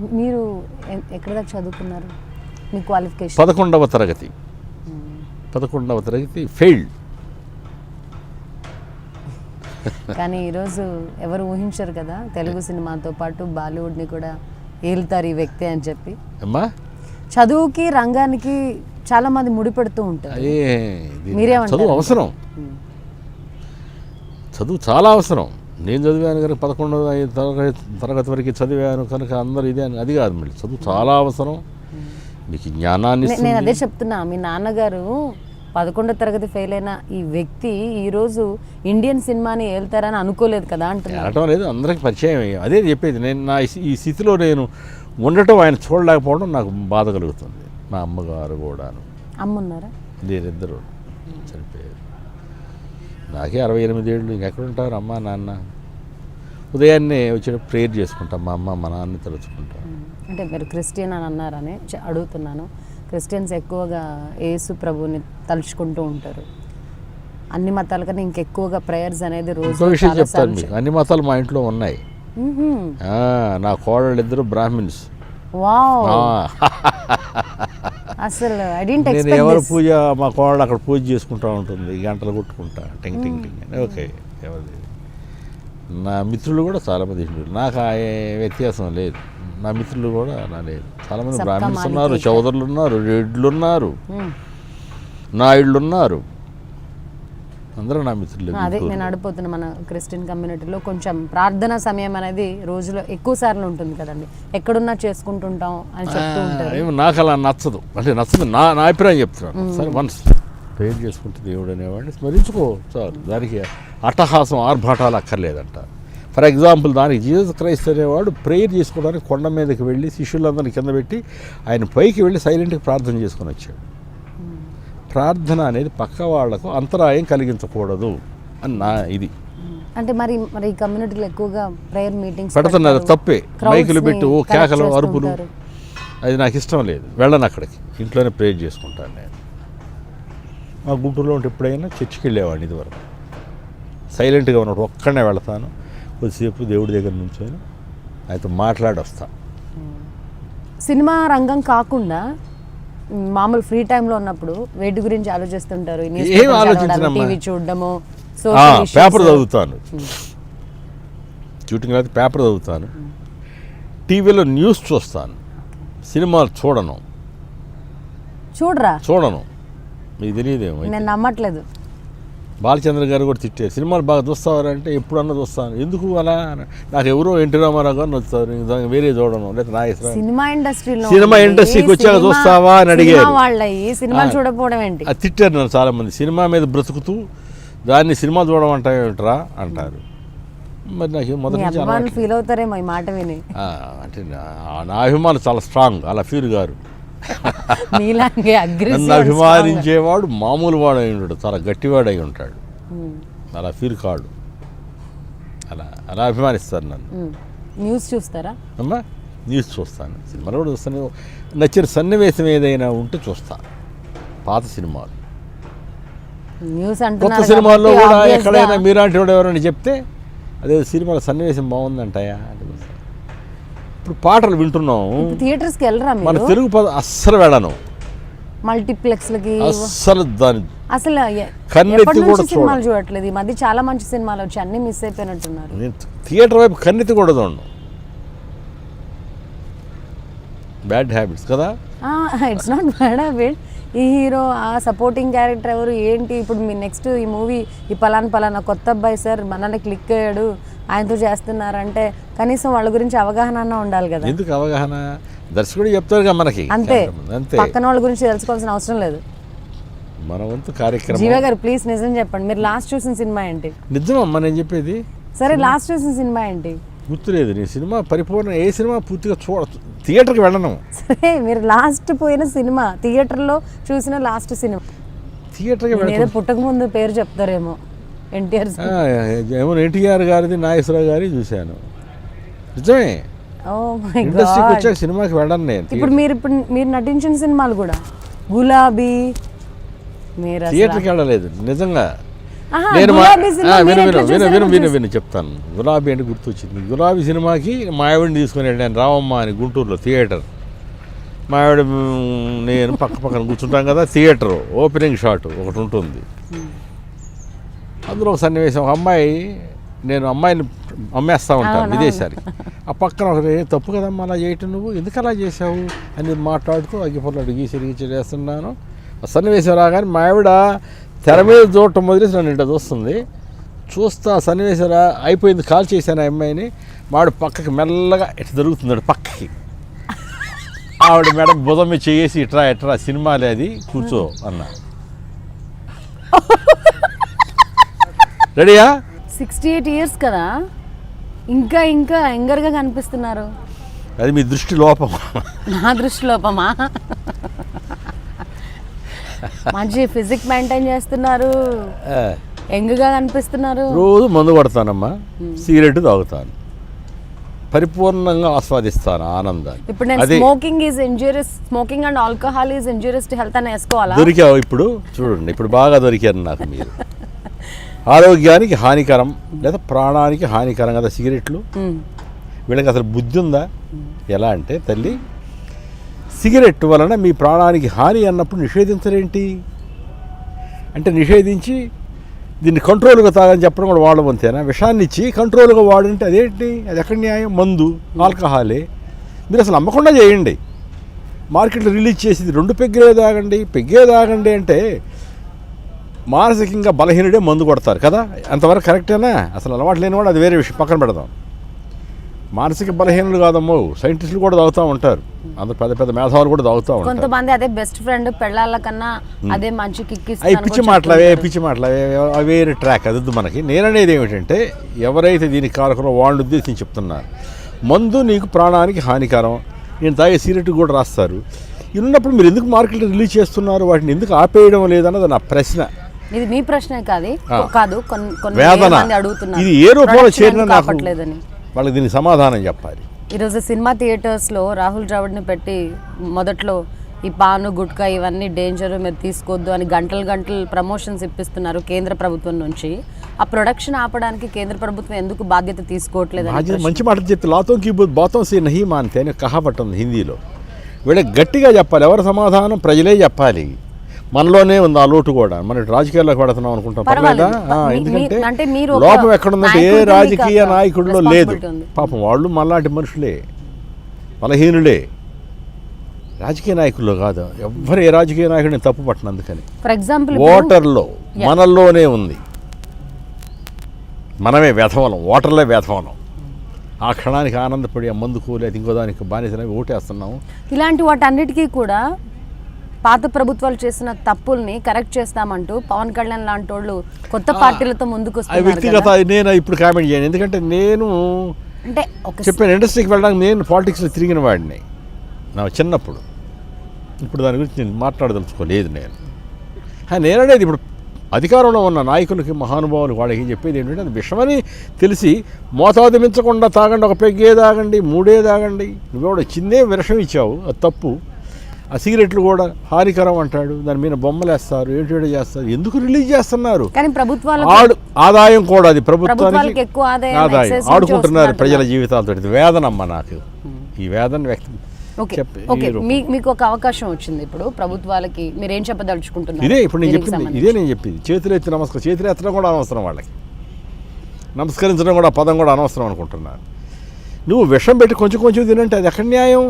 మీరు ఎక్కడ దాకా చదువుకున్నారు? మీ క్వాలిఫికేషన్ పదకొండవ తరగతి. పదకొండవ తరగతి ఫెయిల్డ్ కానీ ఈరోజు ఎవరు ఊహించరు కదా తెలుగు సినిమాతో పాటు బాలీవుడ్ని కూడా ఏలుతారు ఈ వ్యక్తి అని చెప్పి. అమ్మా? చదువుకి రంగానికి చాలా మంది ముడిపెడుతూ ఉంటారు. మీరేమంటారు? చదువు అవసరం. చదువు చాలా అవసరం. నేను చదివాను కనుక పదకొండవ తరగతి తరగతి వరకు చదివాను కనుక అందరు ఇదే అని అది కాదు మళ్ళీ. చదువు చాలా అవసరం. మీకు జ్ఞానాన్ని నేను అదే. చెప్తున్నా. మీ నాన్నగారు పదకొండో తరగతి ఫెయిల్ అయిన ఈ వ్యక్తి ఈరోజు ఇండియన్ సినిమాని ఏళ్తారని అనుకోలేదు కదా అంటున్నా వెళ్ళటం లేదు అందరికి పరిచయం అయ్యాం. అదే చెప్పేది. నేను నా ఈ- ఈ స్థితిలో నేను ఉండటం ఆయన చూడలేకపోవడం నాకు బాధ కలుగుతుంది. మా అమ్మగారు కూడాను. అమ్మున్నారా? లేరిద్దరు చనిపోయారు. నాకే అరవై ఎనిమిది ఏళ్ళు ఇంకెక్కడ ఉంటారు అమ్మ నాన్న. ఉదయాన్నే వచ్చి ప్రేయర్ చేసుకుంటాం మా అమ్మ మా నాన్న తలుచుకుంటాం. అంటే మీరు క్రిస్టియన్ అని అన్నారని అడుగుతున్నాను. క్రిస్టియన్స్ ఎక్కువగా యేసు ప్రభుని తలుచుకుంటూ ఉంటారు. అన్ని మతాల కన్నా ఇంకెక్కువగా ప్రేయర్స్ అనేది రోజు విషయం చెప్తాను మీకు. అన్ని మతాలు మా ఇంట్లో ఉన్నాయి. నా కోడళ్ళు ఇద్దరు బ్రాహ్మిన్స్. వావ్. అసలు నేను ఎవరు పూజ మా కోడలు అక్కడ పూజ చేసుకుంటూ ఉంటుంది గంటలు కొట్టుకుంటా టింగ్ టింగ్ టింగ్ అని. ఓకే ఎవరిది నా మిత్రులు కూడా చాలామంది హిందువులు నాకు ఆ వ్యత్యాసం లేదు. నా మిత్రులు కూడా నా లేదు. చాలామంది మాలిక్ ఉన్నారు. చౌదరులు ఉన్నారు రెడ్లు ఉన్నారు నాయుళ్ళు ఉన్నారు. అందరూ నా మిత్రులు అదే నేను అడిపోతున్నా మన క్రిస్టియన్ కమ్యూనిటీలో కొంచెం ప్రార్థన సమయం అనేది రోజులో ఎక్కువ సార్లు ఉంటుంది కదండి. ఎక్కడున్నా చేసుకుంటుంటాం అని చెప్తూ ఉంటారు. నాకు అలా నచ్చదు. అంటే నచ్చదు నా నా అభిప్రాయం చెప్తున్నాను. సరే వన్స్. ప్రేయర్ చేసుకుంటే దేవుడు అనేవాడిని స్మరించుకో. చాలు దానికి అట్టహాసం ఆర్భాటాలు అక్కర్లేదంట. ఫర్ ఎగ్జాంపుల్ దానికి జీసస్ క్రైస్ట్ అనేవాడు ప్రేయర్ చేసుకోవడానికి కొండ మీదకి వెళ్ళి శిష్యులందరినీ కింద పెట్టి ఆయన పైకి వెళ్ళి సైలెంట్గా ప్రార్థన చేసుకొని వచ్చాడు. ప్రార్థన అనేది పక్క వాళ్ళకు అంతరాయం కలిగించకూడదు అని నా ఇది. అంటే మరి మరి కమ్యూనిటీలో ఎక్కువగా ప్రేయర్ మీటింగ్స్ పెడుతున్నారు తప్పే. మైకులు పెట్టి ఓ కేకలు అరుపులు. అది నాకు ఇష్టం లేదు. వెళ్ళను అక్కడికి. ఇంట్లోనే ప్రేయర్ చేసుకుంటాను నేను. మా గుంటూరులో ఉంటే ఎప్పుడైనా చర్చికి వెళ్ళేవాడిని ఇదివరకు. సైలెంట్గా ఉన్నప్పుడు ఒక్కడనే వెళ్తాను. కొద్దిసేపు దేవుడి దగ్గర నుంచొని ఆయనతో మాట్లాడి వస్తా సినిమా రంగం కాకుండా మామూలు ఫ్రీ టైంలో ఉన్నప్పుడు వేటి గురించి ఆలోచిస్తుంటారు. టీవీ చూడడము. పేపర్ చదువుతాను. షూటింగ్ అయితే పేపర్ చదువుతాను. టీవీలో న్యూస్ చూస్తాను. సినిమాలు చూడను. చూడరా? చూడను. మీకు తెలియదేమో నేను నమ్మట్లేదు. బాలచంద్ర గారు కూడా తిట్టారు సినిమాలు బాగా చూస్తావారు అంటే ఎప్పుడన్నా చూస్తాను. ఎందుకు అలా? నాకు ఎవరో ఎన్టీ రామారావు గారు నచ్చుతారు వేరే చూడను. లేదా నా ఇష్టం. సినిమా ఇండస్ట్రీలో సినిమా ఇండస్ట్రీకి వచ్చాక చూస్తావా అని అడిగారు. సినిమా. చూడకపోవడం ఏంటి? అది తిట్టారు నన్ను చాలామంది. సినిమా మీద బ్రతుకుతూ దాన్ని సినిమా చూడమంటావేమిట్రా అంటారు. మరి నాకు మొదటి అభిమానులు. ఫీల్ అవుతారేమో ఈ మాట విని. అంటే నా- నా అభిమానం చాలా స్ట్రాంగ్ అలా ఫీల్ గారు. నన్ను అభిమానించేవాడు మామూలు వాడు అయి ఉంటాడు చాలా గట్టివాడు అయి ఉంటాడు అలా ఫీల్ కాడు. అలా అలా అభిమానిస్తారు నన్ను. న్యూస్ చూస్తారా? అమ్మా న్యూస్ చూస్తాను. సినిమాలు కూడా చూస్తాను. నచ్చిన సన్నివేశం ఏదైనా ఉంటే చూస్తాను పాత సినిమాలు. న్యూస్ కొత్త సినిమాల్లో కూడా ఎక్కడైనా మీలాంటి వాడు ఎవరైనా చెప్తే అదే సినిమాల సన్నివేశం బాగుందంటాయా? అంటే. ఇప్పుడు పాటలు వింటున్నాం. థియేటర్స్కి వెళ్ళరా మన తెలుగు పద అస్సలు వెళ్ళను. మల్టీప్లెక్స్లకి అస్సలు దాని అసలు కన్నెత్తి కూడా సినిమాలు చూడట్లేదు? ఈ మధ్య చాలా మంచి సినిమాలు వచ్చి అన్ని మిస్ అయిపోయినట్టున్నారు. నేను థియేటర్ వైపు కన్నెత్తి కూడా చూడను. బ్యాడ్ హ్యాబిట్స్ కదా? It's not bad habit. ఈ హీరో ఆ సపోర్టింగ్ క్యారెక్టర్ ఎవరు ఏంటి? ఇప్పుడు మీ నెక్స్ట్ ఈ మూవీ ఈ పలానా పలానా కొత్త అబ్బాయి సార్ మనల్ని క్లిక్ అయ్యాడు ఆయనతో చేస్తున్నారంటే కనీసం వాళ్ళ గురించి అవగాహన అన్నా ఉండాలి కదా. ఎందుకు అవగాహన? దర్శకుడు చెప్తారుగా మనకి. అంతే. అంతే. పక్కన వాళ్ళ గురించి తెలుసుకోవాల్సిన అవసరం లేదు. మన వంతు కార్యక్రమం. జీవ గారు ప్లీజ్ నిజం చెప్పండి. మీరు లాస్ట్ చూసిన సినిమా ఏంటి? నిజమమ్మా నేను చెప్పేది? సరే లాస్ట్ చూసిన సినిమా ఏంటి? గుర్తులేదు నీ సినిమా పరిపూర్ణ ఏ సినిమా పూర్తిగా చూడ థియేటర్కి వెళ్ళను. సరే మీరు లాస్ట్ పోయిన సినిమా థియేటర్లో చూసిన లాస్ట్ సినిమా. థియేటర్కి వెళ్ళను పుట్టక ముందు పేరు చెప్తారేమో ఎన్టీఆర్ ఏమో ఎన్టీఆర్ గారిది నాగేశ్వరరావు గారి చూశాను. నిజమే. ఇండస్ట్రీకి వచ్చాక సినిమాకి వెళ్ళను నేను ఇప్పుడు మీరు ఇప్పుడు మీరు నటించిన సినిమాలు కూడా గులాబీ మీరు థియేటర్కి వెళ్ళలేదు నిజంగా. నేను విను విను విను విను విను విను చెప్తాను. గులాబీ అంటే గుర్తొచ్చింది. గులాబీ సినిమాకి మా ఆవిడని తీసుకుని వెళ్ళాను రామమ్మ అని గుంటూరులో థియేటర్. మా ఆవిడ మ్, నేను పక్క పక్కన కూర్చుంటాం కదా థియేటర్ ఓపెనింగ్ షాట్ ఒకటి ఉంటుంది. అందులో ఒక సన్నివేశం ఒక అమ్మాయి నేను అమ్మాయిని అమ్మేస్తా ఉంటాను విదేశానికి ఆ పక్కన ఒకటి "ఏ, తప్పు కదమ్మా అలా చేయటం నువ్వు? ఎందుకు అలా చేసావు అని మాట్లాడుతూ అగ్గిపొల్లడు గీసిరి గీసి చేస్తున్నాను. ఆ సన్నివేశం రాగానే మా ఆవిడ తెర మీద చూడటం మొదలేసి నన్ను ఇంట చూస్తుంది చూస్తా ఆ సన్నివేశం రా అయిపోయింది కాల్ చేశాను ఆ అమ్మాయిని. మావిడ పక్కకి మెల్లగా ఇట్లా దొరుకుతుంది పక్కకి. ఆవిడ మేడం బుధం చేసి ఇట్రా ఇట్రా సినిమాలే అది కూర్చో అన్న. రెడీయా? సిక్స్టీ ఎయిట్ ఇయర్స్ కదా. ఇంకా ఇంకా యంగర్గా కనిపిస్తున్నారు. అది మీ దృష్టి లోపం. నా దృష్టి లోపమా? మంచి ఫిజిక్ మెయింటైన్ చేస్తున్నారు. యంగ్గా కనిపిస్తున్నారు. రోజు మందు కొడతానమ్మా. సిగరెట్ తాగుతాను. పరిపూర్ణంగా ఆస్వాదిస్తాను ఆనందాన్ని. ఇప్పుడు నేను smoking is injurious smoking and alcohol is injurious to health అని వేసుకోవాలా? దొరికావు ఇప్పుడు? చూడండి ఇప్పుడు బాగా దొరికారు నాకు మీరు. ఆరోగ్యానికి హానికరం లేదా ప్రాణానికి హానికరం కదా సిగరెట్లు. వీళ్ళకి అసలు బుద్ధి ఉందా? ఎలా అంటే తల్లి సిగరెట్ వలన మీ ప్రాణానికి హాని అన్నప్పుడు నిషేధించరేంటి? అంటే నిషేధించి దీన్ని కంట్రోల్గా తాగని చెప్పడం కూడా వాడడం అంతేనా విషాన్ని ఇచ్చి కంట్రోల్గా వాడంటే అదేంటి? అది ఎక్కడ న్యాయం? మందు ఆల్కహాలే. మీరు అసలు అమ్మకుండా చేయండి. మార్కెట్లో రిలీజ్ చేసింది రెండు పెగ్గే తాగండి. పెగ్గే తాగండి అంటే మానసికంగా బలహీనుడే మందు కొడతారు కదా? అంతవరకు కరెక్టేనా? అసలు అలవాటు లేనివాడు అది వేరే విషయం. పక్కన పెడదాం. మానసిక బలహీనులు కాదమ్మో సైంటిస్టులు కూడా తాగుతూ ఉంటారు. అంత పెద్ద పెద్ద మేధావులు కూడా తాగుతూ ఉంటారు. కొంతమంది అదే బెస్ట్ ఫ్రెండ్ పెళ్ళాల కన్నా అదే మంచి కిక్ అవి పిచ్చి మాటలవే పిచ్చి మాటలవే అవి వేరే ట్రాక్ అది మనకి. నేననేది ఏమిటంటే ఎవరైతే దీనికి కారకులో వాళ్ళు ఉద్దేశించి చెప్తున్నారు మందు నీకు ప్రాణానికి హానికరం నేను తాగే సిగరెట్ కూడా రాస్తారు. ఉన్నప్పుడు మీరు ఎందుకు మార్కెట్లో రిలీజ్ చేస్తున్నారు? వాటిని ఎందుకు ఆపేయడం లేదన్నది నా ప్రశ్న. ఇది మీ ప్రశ్నే కాదు. కాదు కొన్ని వేదన. ఇది ఏ రూపంలో చేరినా నాకు వాళ్ళకి దీనికి సమాధానం చెప్పాలి. ఈరోజు సినిమా థియేటర్స్లో రాహుల్ ద్రావిడ్ని పెట్టి మొదట్లో ఈ పాను గుట్కా ఇవన్నీ డేంజర్ మీరు తీసుకోవద్దు అని గంటలు గంటలు ప్రమోషన్స్ ఇప్పిస్తున్నారు కేంద్ర ప్రభుత్వం నుంచి. ఆ ప్రొడక్షన్ ఆపడానికి కేంద్ర ప్రభుత్వం ఎందుకు బాధ్యత తీసుకోవట్లేదు మంచి మాటలు చెప్తే లాతో కీ బుద్ధ్ బాతో సే నహీ మాన్తే అని ఉంది హిందీలో. వీళ్ళకి గట్టిగా చెప్పాలి ఎవరి సమాధానం ప్రజలే చెప్పాలి. మనలోనే ఉంది ఆ లోటు కూడా. మన రాజకీయాల్లోకి పెడుతున్నాం అనుకుంటాం. పర్వాలేదు. ఎందుకంటే లోపం ఎక్కడుందంటే ఏ రాజకీయ నాయకుడిలో లేదు. పాపం వాళ్ళు మనలాంటి మనుషులే. బలహీనులే. రాజకీయ నాయకుల్లో కాదు. ఎవ్వరు ఏ రాజకీయ నాయకుడిని తప్పు పట్టను అందుకని ఫర్ ఎగ్జాంపుల్ ఓటర్లో మనల్లోనే ఉంది. మనమే వ్యధవలం ఓటర్లే వ్యధవలం ఆ క్షణానికి ఆనందపడి మందుకు లేదా ఇంకో దానికి బానిసలవి ఓటేస్తున్నాము ఇలాంటి వాటన్నిటికీ కూడా పాత ప్రభుత్వాలు చేసిన తప్పుల్ని కరెక్ట్ చేస్తామంటూ పవన్ కళ్యాణ్ లాంటి వాళ్ళు కొత్త పార్టీలతో ముందుకు వ్యక్తిగత. నేను ఇప్పుడు కామెంట్ చేయను. ఎందుకంటే నేను అంటే చెప్పాను ఇండస్ట్రీకి వెళ్ళడానికి నేను పాలిటిక్స్లో తిరిగిన వాడిని. నా చిన్నప్పుడు. ఇప్పుడు దాని గురించి నేను మాట్లాడదలుచుకోలేదు నేను. నేననేది ఇప్పుడు అధికారంలో ఉన్న నాయకునికి మహానుభావులు వాళ్ళకి చెప్పేది ఏంటంటే అది విషమని తెలిసి మోతాదు మించకుండా తాగండి ఒక పెగ్గే తాగండి మూడే తాగండి. నువ్వెవడ చిన్నే విషం ఇచ్చావు అది తప్పు. ఆ సిగరెట్లు కూడా హానికరం అంటాడు. దాని మీద బొమ్మలు వేస్తారు ఏంటో చేస్తారు. ఎందుకు రిలీజ్ చేస్తున్నారు? ఆడు ఆదాయం కూడా అది ప్రభుత్వానికి ఆదాయం ఆడుకుంటున్నారు ప్రజల జీవితాలతో వేదనమ్మ నాకు. ఈ వేదన వ్యక్తం ఓకే మీకు ఒక అవకాశం వచ్చింది ఇప్పుడు ప్రభుత్వాలకి. మీరు ఏం చెప్పదలుచుకుంటున్నారు? ఇదే ఇప్పుడు నేను చెప్పింది? ఇదే నేను చెప్పింది. చేతులు ఎత్తి నమస్కారం చేతులు ఎత్తడం కూడా అనవసరం వాళ్ళకి. నమస్కరించడం కూడా పదం కూడా అనవసరం అనుకుంటున్నాను నువ్వు విషం పెట్టి కొంచెం కొంచెం తినంటే అది ఎక్కడ న్యాయం?